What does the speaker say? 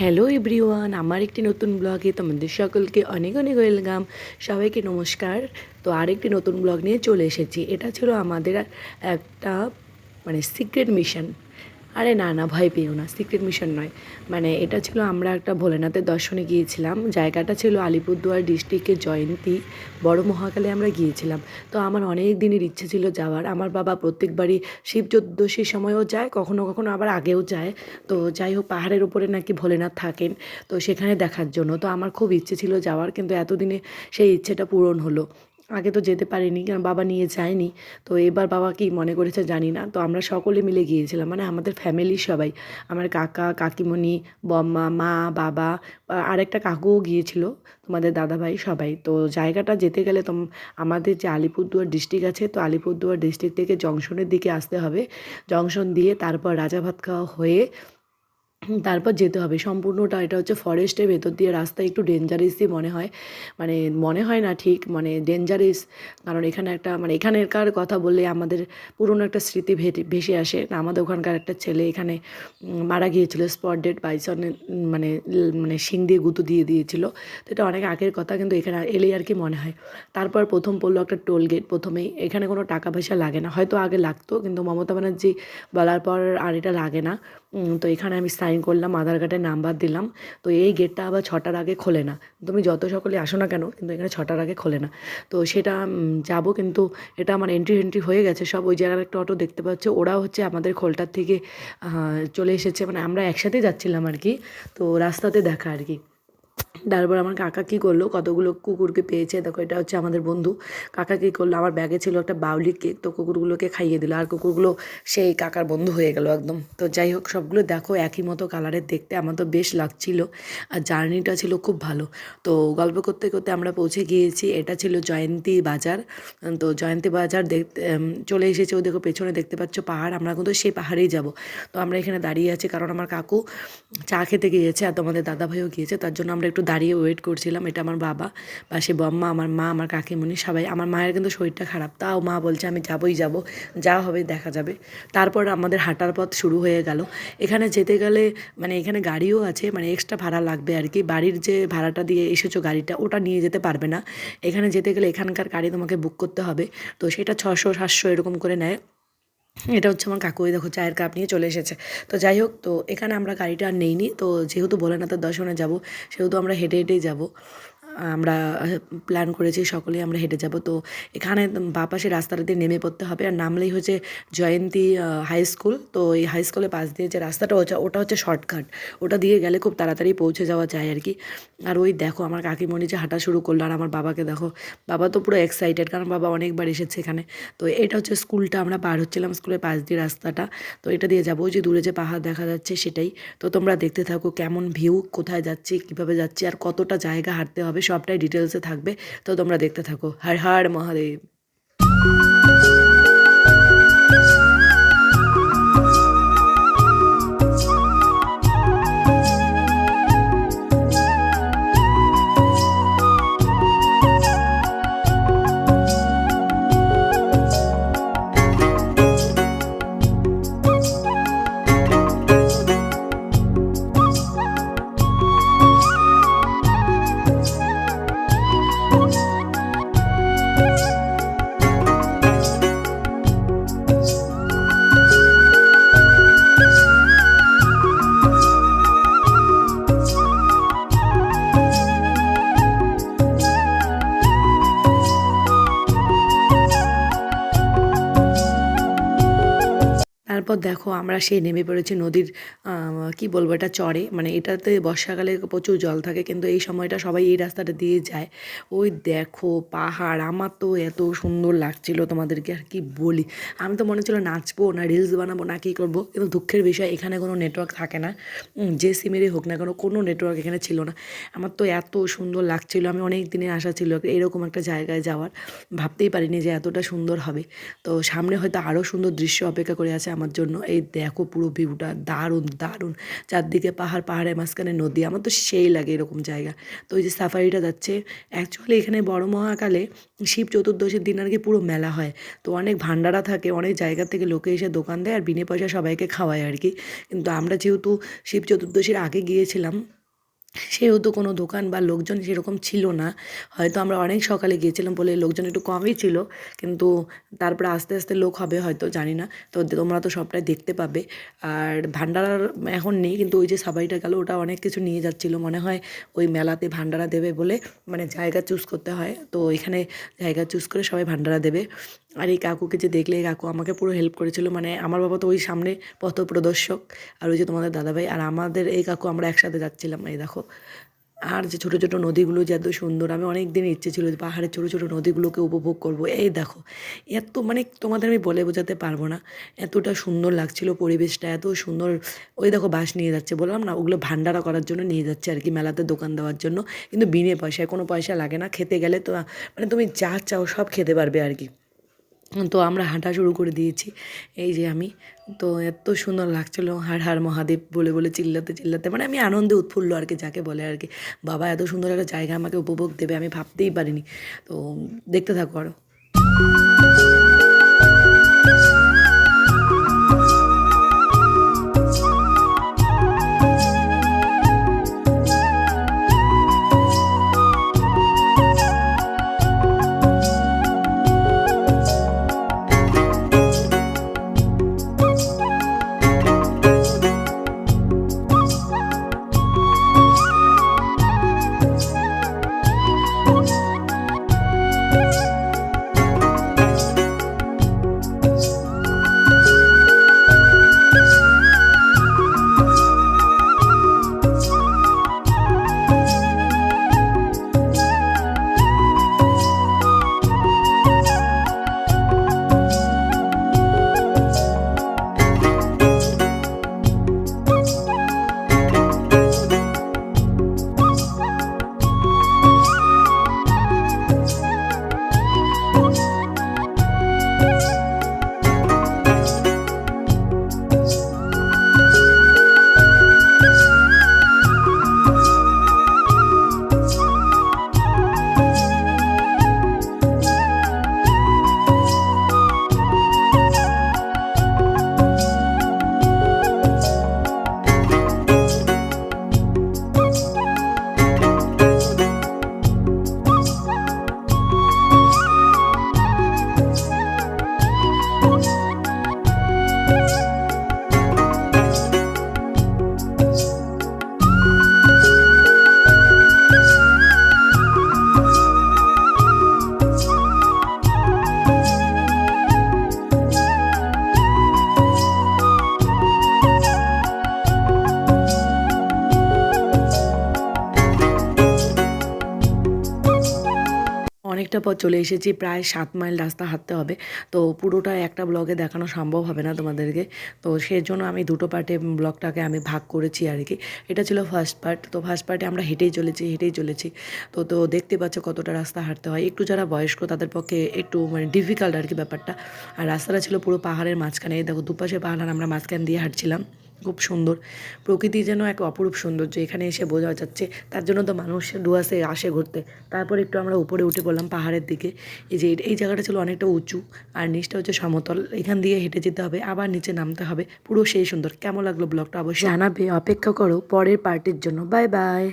Hello everyone আমার একটি নতুন ব্লগে তোমাদের সকলকে অনেক অনেক ওয়েলকাম সবাইকে নমস্কার। তো আরেকটি নতুন ব্লগ নিয়ে চলে এসেছি। এটা ছিল আমাদের একটা মানে সিক্রেট মিশন আরে না না, ভয় পেও না সিক্রেট মিশন নয়। মানে এটা ছিল আমরা একটা ভোলেনাথের দর্শনে গিয়েছিলাম। জায়গাটা ছিল আলিপুরদুয়ার ডিস্ট্রিক্টের জয়ন্তী। বড় মহাকালে আমরা গিয়েছিলাম। তো আমার অনেক দিনের ইচ্ছে ছিল যাওয়ার। আমার বাবা প্রত্যেকবারই শিব চোদ্দশীর সময়ও যায়, কখনো কখনো আবার আগেও যায়। তো যাই হোক, পাহাড়ের উপরে নাকি ভোলেনাথ থাকেন। তো সেখানে দেখার জন্য। তো আমার খুব ইচ্ছে ছিল যাওয়ার, কিন্তু এতদিনে সেই ইচ্ছেটা পূরণ হলো। আগে তো যেতে পারিনি, কারণ বাবা নিয়ে যায়নি। তো এবার বাবা কি মনে করেছে জানি না। তো আমরা সকলে মিলে গিয়েছিলাম মানে আমাদের ফ্যামিলির সবাই। আমার কাকা, কাকিমণি, বম্মা, মা, বাবা আ- আরেকটা কাকুও গিয়েছিল, তোমাদের দাদাভাই সবাই। তো জায়গাটা যেতে গেলে তোম, আমাদের যে আলিপুরদুয়ার ডিস্ট্রিক্ট আছে, তো আলিপুরদুয়ার ডিস্ট্রিক্ট থেকে জংশনের দিকে আসতে হবে। জংশন দিয়ে তারপর রাজাভাত খাওয়া হয়ে তারপর যেতে হবে। সম্পূর্ণটা এটা হচ্ছে ফরেস্টের ভেতর দিয়ে রাস্তা একটু ডেঞ্জারাসই মনে হয়। মানে মনে হয় না ঠিক মানে ডেঞ্জারাস কারণ এখানে একটা মানে এখানকার কথা বললে আমাদের পুরনো একটা স্মৃতি ভেসে আসে। আমাদের ওখানকার একটা ছেলে এখানে মারা গিয়েছিল স্পট ডেড বাইসনে মানে মানে শিং দিয়ে গুঁতো দিয়ে দিয়েছিল। তো এটা অনেক আগের কথা, কিন্তু এখানে এলেই আর কি মনে হয়। তারপর প্রথম পড়ল একটা টোল গেট প্রথমেই। এখানে কোনো টাকা পয়সা লাগে না। হয়তো আগে লাগতো, কিন্তু মমতা ব্যানার্জি বলার পর আর এটা লাগে না। তো এখানে আমি সাইন করলাম, আধার কার্ডের নাম্বার দিলাম। তো এই গেটটা আবার ছটার আগে খোলে না। তুমি যত সকলে আসো না কেন, কিন্তু এখানে ছটার আগে খোলে না। তো সেটা যাব কিন্তু এটা আমার এন্ট্রি এন্ট্রি হয়ে গেছে। সব ওই জায়গার একটা অটো দেখতে পাচ্ছ। ওরাও হচ্ছে আমাদের খোলটার থেকে চলে এসেছে। মানে আমরা একসাথে যাচ্ছিলাম আর কি। তো রাস্তাতে দেখা আর কি। তারপর আমার কাকা কী করল? কতগুলো কুকুরকে পেয়েছে? দেখো, এটা হচ্ছে আমাদের বন্ধু। কাকা কী করল? আমার ব্যাগে ছিল একটা বাউলি কেক তো কুকুরগুলোকে খাইয়ে দিল। আর কুকুরগুলো সেই কাকার বন্ধু হয়ে গেল একদম। তো যাই হোক, সবগুলো দেখো, একই মতো কালারের দেখতে আমার তো বেশ লাগছিল। আর জার্নিটা ছিল খুব ভালো। তো গল্প করতে করতে আমরা পৌঁছে গিয়েছি। এটা ছিল জয়ন্তী বাজার। তো জয়ন্তী বাজার দেখতে চলে এসেছে। ও দেখো, পেছনে দেখতে পাচ্ছ পাহাড়। আমরা কিন্তু সেই পাহাড়েই যাব। তো আমরা এখানে দাঁড়িয়ে আছি। কারণ আমার কাকু চা খেতে গিয়েছে আর তোমাদের দাদা ভাইও গিয়েছে। তার জন্য আমরা একটু দাঁড়িয়ে ওয়েট করছিলাম, এটা আমার বাবা পাশে বম্মা, আমার মা, আমার কাকিমণি সবাই, আমার মায়ের কিন্তু শরীরটা খারাপ। তাও মা বলছে, আমি যাবই যাব, যা হবে দেখা যাবে। তারপর আমাদের হাঁটার পথ শুরু হয়ে গেল। এখানে যেতে গেলে মানে এখানে গাড়িও আছে মানে এক্সট্রা ভাড়া লাগবে আর কি। বাড়ির যে ভাড়াটা দিয়ে এসেছ গাড়িটা, ওটা নিয়ে যেতে পারবে না। এখানে যেতে গেলে এখানকার গাড়ি তোমাকে বুক করতে হবে। তো সেটা ছশো সাতশো এরকম করে নেয়। এটা হচ্ছে আমার কাকুই দেখো চায়ের কাপ নিয়ে চলে এসেছে। তো যাই হোক, তো এখানে আমরা গাড়িটা আর নেইনি। তো যেহেতু ভোলেনাথের দর্শনে যাব, সেহেতু আমরা হেঁটে হেঁটেই যাব। আমরা প্ল্যান করেছি সকলেই আমরা হেঁটে যাব। তো এখানে বা পাশে রাস্তাটা দিয়ে নেমে পড়তে হবে। আর নামলেই হচ্ছে জয়ন্তী হাই স্কুল তো এই হাই স্কুলের পাশ দিয়ে যে রাস্তাটা হচ্ছে ওটা হচ্ছে শর্টকাট ওটা দিয়ে গেলে খুব তাড়াতাড়ি পৌঁছে যাওয়া যায় আর কি। আর ওই দেখো আমার কাকিমণি যে হাঁটা শুরু করল আর আমার বাবাকে দেখো। বাবা তো পুরো এক্সাইটেড কারণ বাবা অনেকবার এসেছে এখানে। তো এটা হচ্ছে স্কুলটা আমরা পার হচ্ছিলাম স্কুলের পাশ দিয়ে রাস্তাটা। তো এটা দিয়ে যাব যে দূরে যে পাহাড় দেখা যাচ্ছে সেটাই। তো তোমরা দেখতে থাকো কেমন ভিউ কোথায় যাচ্ছি, কীভাবে যাচ্ছি, আর কতটা জায়গা হাঁটতে হবে সবটাই ডিটেলসে থাকবে। তো তোমরা দেখতে থাকো। হর হর মহাদেব। তারপর দেখো আমরা সেই নেমে পড়েছি নদীর কি বলব এটা চড়ে মানে এটাতে বর্ষাকালে প্রচুর জল থাকে কিন্তু এই সময়টা সবাই এই রাস্তাটা দিয়ে যায়। ওই দেখো পাহাড়, আমার তো এত সুন্দর লাগছিল তোমাদেরকে আর কি বলি। আমি তো মনে ছিল নাচবো না রিলস বানাবো না, কী করব? কিন্তু দুঃখের বিষয়, এখানে কোনো নেটওয়ার্ক থাকে না। যে সিমেরই হোক না কেন, কোনো নেটওয়ার্ক এখানে ছিল না। আমার তো এত সুন্দর লাগছিল, আমি অনেক দিনের আশা ছিল এরকম একটা জায়গায় যাওয়ার। ভাবতেই পারিনি যে এতটা সুন্দর হবে। তো সামনে হয়তো আরও সুন্দর দৃশ্য অপেক্ষা করে আছে আমার জন্য এই দেখো পুরো ভিউটা দারুণ দারুণ। চারদিকে পাহাড়, পাহাড়ের মাঝখানে নদী, আমার তো সেই লাগে এরকম জায়গা। তো ওই যে সাফারিটা যাচ্ছে অ্যাকচুয়ালি এখানে বড় মহাকালে শিব চতুর্দশীর দিন আর কি পুরো মেলা হয়। তো অনেক ভান্ডারা থাকে, অনেক জায়গা থেকে লোকে এসে দোকান দেয় আর বিনে পয়সা সবাইকে খাওয়ায় আর কি। কিন্তু আমরা যেহেতু শিব চতুর্দশীর আগে গিয়েছিলাম সেহেতু কোনো দোকান বা লোকজন সেরকম ছিল না। হয়তো আমরা অনেক সকালে গিয়েছিলাম বলে লোকজন একটু কমই ছিল, কিন্তু তারপরে আস্তে আস্তে লোক হবে হয়তো, জানি না। তো তোমরা তো সবটাই দেখতে পাবে। আর ভান্ডারার এখন নেই, কিন্তু ওই যে সাবাইটা গেল, ওটা অনেক কিছু নিয়ে যাচ্ছিল। মনে হয় ওই মেলাতে ভান্ডারা দেবে বলে মানে জায়গা চুজ করতে হয়। তো এখানে জায়গা চুজ করে সবাই ভান্ডারা দেবে। আর এই কাকুকে যে দেখলে, এই কাকু আমাকে পুরো হেল্প করেছিল। মানে আমার বাবা তো ওই সামনে পথ প্রদর্শক আর ওই যে তোমাদের দাদাভাই, আর আমাদের এই কাকু আমরা একসাথে যাচ্ছিলাম। এই দেখো আর যে ছোটো ছোটো নদীগুলো যে এত সুন্দর, আমি অনেক দিন ইচ্ছে ছিল যে পাহাড়ের ছোটো ছোটো নদীগুলোকে উপভোগ করব। এই দেখো, এত মানে তোমাদের আমি বলে বোঝাতে পারব না, এতটা সুন্দর লাগছিল পরিবেশটা, এত সুন্দর ওই দেখো বাস নিয়ে যাচ্ছে, বললাম না, ওগুলো ভান্ডারা করার জন্য নিয়ে যাচ্ছে আর কি, মেলাতে দোকান দেওয়ার জন্য, কিন্তু বিনে পয়সায়, কোনো পয়সা লাগে না, খেতে গেলে তো মানে তুমি যা চাও সব খেতে পারবে আর কি। তো আমরা হাঁটা শুরু করে দিয়েছি। এই যে আমি, তো এত সুন্দর লাগছিল হাড় হার মহাদেব বলে বলে চিল্লাতে চিল্লাতে মানে আমি আনন্দে উৎফুল্ল আর কি যাকে বলে আর কি, বাবা, এত সুন্দর একটা জায়গা আমাকে উপভোগ দেবে, আমি ভাবতেই পারিনি। তো দেখতে থাকো আরও অনেকটা পথ চলে এসেছি, প্রায় সাত মাইল রাস্তা হাঁটতে হবে। তো পুরোটা একটা ব্লগে দেখানো সম্ভব হবে না তোমাদেরকে। তো সেই জন্য আমি দুটো পার্টে ব্লগটাকে আমি ভাগ করেছি আর কি। এটা ছিল ফার্স্ট পার্ট তো ফার্স্ট পার্টে আমরা হেঁটেই চলেছি হেঁটেই চলেছি। তো তো দেখতে পাচ্ছ কতটা রাস্তা হাঁটতে হয়। একটু যারা বয়স্ক তাদের পক্ষে একটু মানে ডিফিকাল্ট আর কি ব্যাপারটা। আর রাস্তাটা ছিল পুরো পাহাড়ের মাঝখানে। দেখো দুপাশে পাহাড় আর আমরা মাঝখান দিয়ে হাঁটছিলাম। খুব সুন্দর। প্রকৃতি যেন এক অপরূপ সৌন্দর্য এখানে এসে বোঝা যাচ্ছে, তার জন্য তো মানুষ ডুয়াসে আসে ঘুরতে। তারপর একটু আমরা উপরে উঠে পড়লাম পাহাড়ের দিকে। এই যে এই জায়গাটা ছিল অনেকটা উঁচু, আর নিচটা হচ্ছে সমতল। এখান দিয়ে হেঁটে যেতে হবে, আবার নিচে নামতে হবে। পুরো সেই সুন্দর। কেমন লাগল ব্লগটা অবশ্যই জানাবে, অপেক্ষা করো পরের পার্টির জন্য। Bye bye